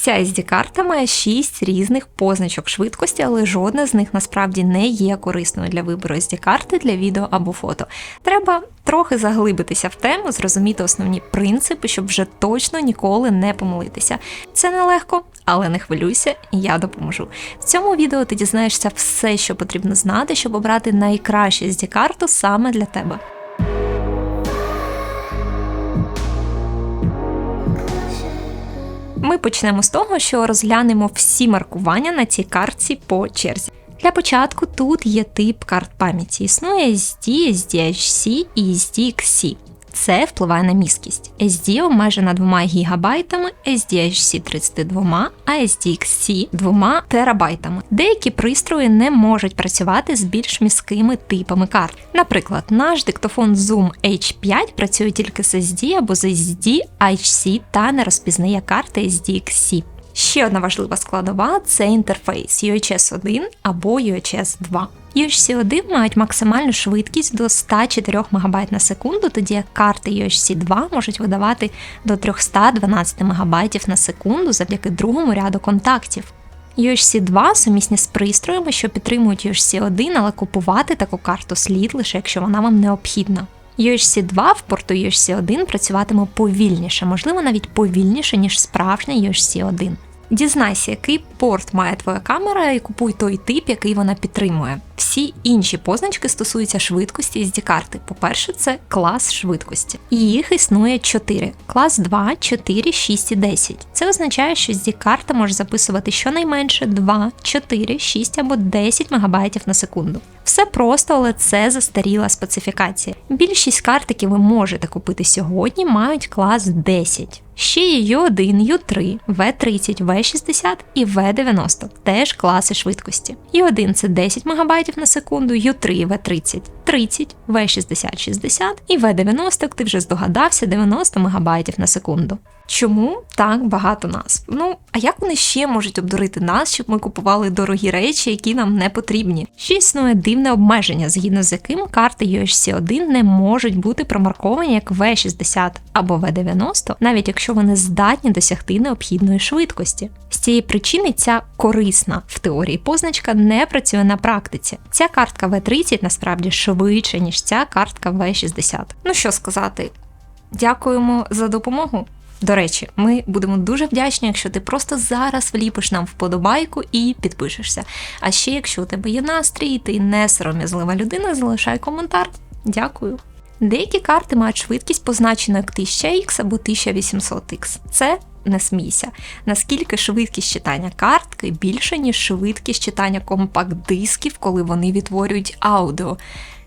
Ця SD-карта має 6 різних позначок швидкості, але жодна з них насправді не є корисною для вибору SD-карти для відео або фото. Треба трохи заглибитися в тему, зрозуміти основні принципи, щоб вже точно ніколи не помилитися. Це нелегко, але не хвилюйся, я допоможу. В цьому відео ти дізнаєшся все, що потрібно знати, щоб обрати найкращу SD-карту саме для тебе. Ми почнемо з того, що розглянемо всі маркування на цій картці по черзі. Для початку тут є тип карт пам'яті. Існує SD, SDHC і SDXC. Це впливає на міськість. SD обмежена 2 ГБ, SDHC 32, а SDXC 2 терабайтами. Деякі пристрої не можуть працювати з більш міськими типами карт. Наприклад, наш диктофон Zoom H5 працює тільки з SD або з SD та не розпізнає карти SDXC. Ще одна важлива складова це інтерфейс UHS 1 або UHS 2. UHC 1 мають максимальну швидкість до 104 МБ на секунду, тоді як карти UHC 2 можуть видавати до 312 МБ на секунду завдяки другому ряду контактів. UHC 2 сумісні з пристроями, що підтримують UHC 1, але купувати таку карту слід лише якщо вона вам необхідна. UHC 2 в порту UHC 1 працюватиме повільніше, можливо, навіть повільніше, ніж справжня UHC 1. Дізнайся, який порт має твоя камера, і купуй той тип, який вона підтримує. Всі інші позначки стосуються швидкості sd карти. По-перше, це клас швидкості. І їх існує 4. Клас 2, 4, 6 і 10. Це означає, що sd карта може записувати щонайменше 2, 4, 6 або 10 МБ на секунду. Все просто, але це застаріла специфікація. Більшість карт, які ви можете купити сьогодні, мають клас 10. Ще є U1, U3, V30, V60 і V90, теж класи швидкості. U1 це 10 МБ на секунду, U3 V30 30, V60 60 і V90, як ти вже здогадався, 90 МБ на секунду. Чому так багато назв? Ну, а як вони ще можуть обдурити нас, щоб ми купували дорогі речі, які нам не потрібні? Ще існує дивне обмеження, згідно з яким карти UHC 1 не можуть бути промарковані як V60 або V90, навіть якщо вони здатні досягти необхідної швидкості. З цієї причини ця корисна в теорії позначка не працює на практиці. Ця картка V30 насправді швидше, ніж ця картка V60. Ну що сказати, дякуємо за допомогу. До речі, ми будемо дуже вдячні, якщо ти просто зараз вліпиш нам вподобайку і підпишешся. А ще, якщо у тебе є настрій, ти не сором'язлива людина, залишай коментар. Дякую. Деякі карти мають швидкість позначену як 1000X або 1800X. Це не смійся. Наскільки швидкість читання картки більше, ніж швидкість читання компакт-дисків, коли вони відтворюють аудіо.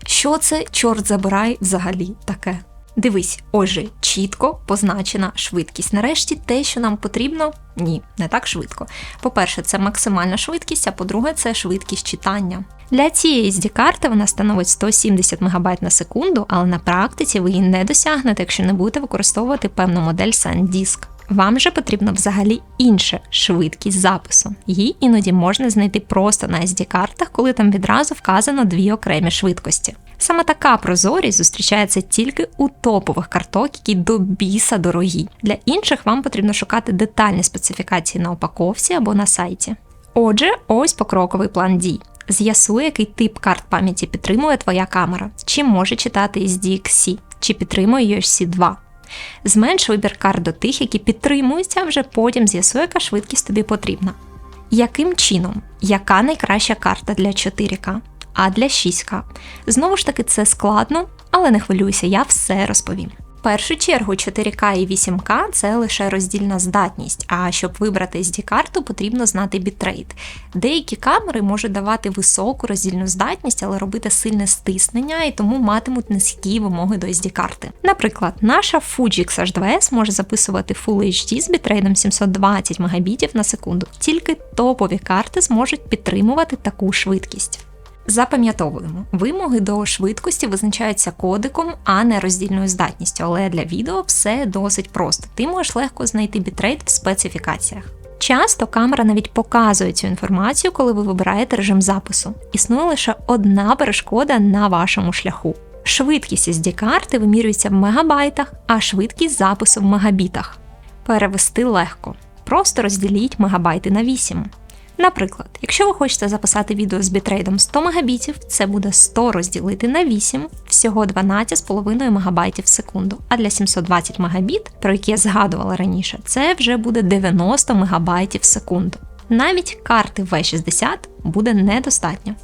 Що це, чорт забирай, взагалі таке? Дивись, отже, чітко позначена швидкість. Нарешті те, що нам потрібно, ні, не так швидко. По-перше, це максимальна швидкість, а по-друге, це швидкість читання. Для цієї SD-карти вона становить 170 МБ на секунду, але на практиці ви її не досягнете, якщо не будете використовувати певну модель SanDisk. Вам же потрібна взагалі інша швидкість запису. Її іноді можна знайти просто на SD-картах, коли там відразу вказано дві окремі швидкості. Саме така прозорість зустрічається тільки у топових карток, які до біса дорогі. Для інших вам потрібно шукати детальні специфікації на упаковці або на сайті. Отже, ось покроковий план дій. З'ясуй, який тип карт пам'яті підтримує твоя камера, чи може читати SDXC, чи підтримує UHC 2. Зменш вибір карт до тих, які підтримуються, а вже потім з'ясуй, яка швидкість тобі потрібна. Яким чином? Яка найкраща карта для 4К? А для 6К. Знову ж таки, це складно, але не хвилюйся, я все розповім. В першу чергу 4К і 8К це лише роздільна здатність, а щоб вибрати SD-карту, потрібно знати бітрейт. Деякі камери можуть давати високу роздільну здатність, але робити сильне стиснення і тому матимуть низькі вимоги до SD-карти. Наприклад, наша Fujix H2S може записувати Full HD з бітрейтом 720 Мбіт на секунду. Тільки топові карти зможуть підтримувати таку швидкість. Запам'ятовуємо, вимоги до швидкості визначаються кодиком, а не роздільною здатністю, але для відео все досить просто. Ти можеш легко знайти бітрейт в специфікаціях. Часто камера навіть показує цю інформацію, коли ви вибираєте режим запису. Існує лише одна перешкода на вашому шляху. Швидкість SD-карти вимірюється в мегабайтах, а швидкість запису в мегабітах. Перевести легко. Просто розділіть мегабайти на 8. Наприклад, якщо ви хочете записати відео з бітрейдом 100 мегабітів, це буде 100 розділити на 8, всього 12,5 МБ в секунду. А для 720 мегабіт, про які я згадувала раніше, це вже буде 90 МБ в секунду. Навіть карти V60 буде недостатньо.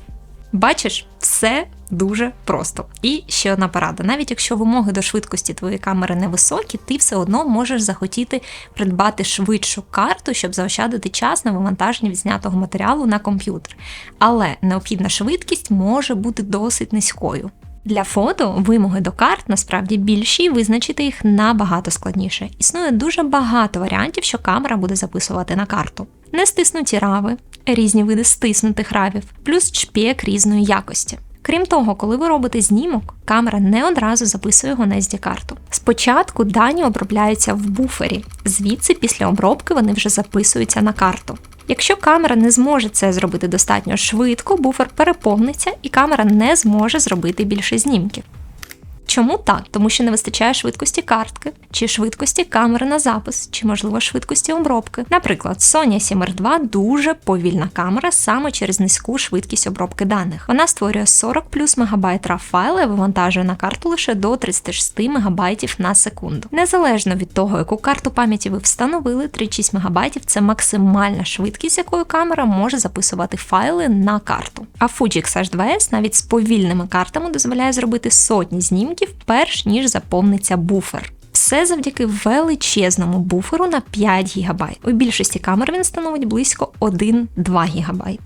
Бачиш, все дуже просто. І ще одна порада: навіть якщо вимоги до швидкості твоєї камери невисокі, ти все одно можеш захотіти придбати швидшу карту, щоб заощадити час на вивантаження відзнятого матеріалу на комп'ютер. Але необхідна швидкість може бути досить низькою. Для фото вимоги до карт насправді більші, визначити їх набагато складніше. Існує дуже багато варіантів, що камера буде записувати на карту. Нестиснуті рави, різні види стиснутих равів, плюс чпєк різної якості. Крім того, коли ви робите знімок, камера не одразу записує його на SD-карту. Спочатку дані обробляються в буфері, звідси після обробки вони вже записуються на карту. Якщо камера не зможе це зробити достатньо швидко, буфер переповниться і камера не зможе зробити більше знімків. Чому так? Тому що не вистачає швидкості картки, чи швидкості камери на запис, чи, можливо, швидкості обробки. Наприклад, Sony 7R2 дуже повільна камера саме через низьку швидкість обробки даних. Вона створює 40 плюс мегабайт RAW файли, і вивантажує на карту лише до 36 мегабайтів на секунду. Незалежно від того, яку карту пам'яті ви встановили, 36 мегабайтів це максимальна швидкість, якою камера може записувати файли на карту. А Fuji X-H2S навіть з повільними картами дозволяє зробити сотні знімків, перш ніж заповниться буфер. Все завдяки величезному буферу на 5 ГБ. У більшості камер він становить близько 1-2 ГБ.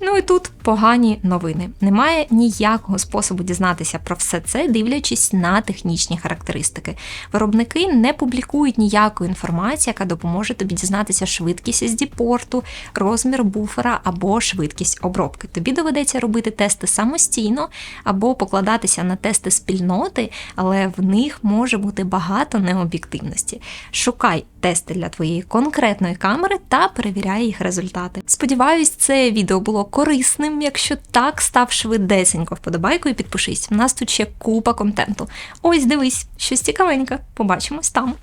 Ну і тут погані новини. Немає ніякого способу дізнатися про все це, дивлячись на технічні характеристики. Виробники не публікують ніякої інформації, яка допоможе тобі дізнатися швидкість SD-порту, розмір буфера або швидкість обробки. Тобі доведеться робити тести самостійно або покладатися на тести спільноти, але в них може бути багато необ'єктивності. Шукай тести для твоєї конкретної камери та перевіряй їх результати. Сподіваюсь, це відео було корисним. Якщо так, став швидесенько вподобайку і підпишись. У нас тут ще купа контенту. Ось дивись, щось цікавеньке. Побачимось там.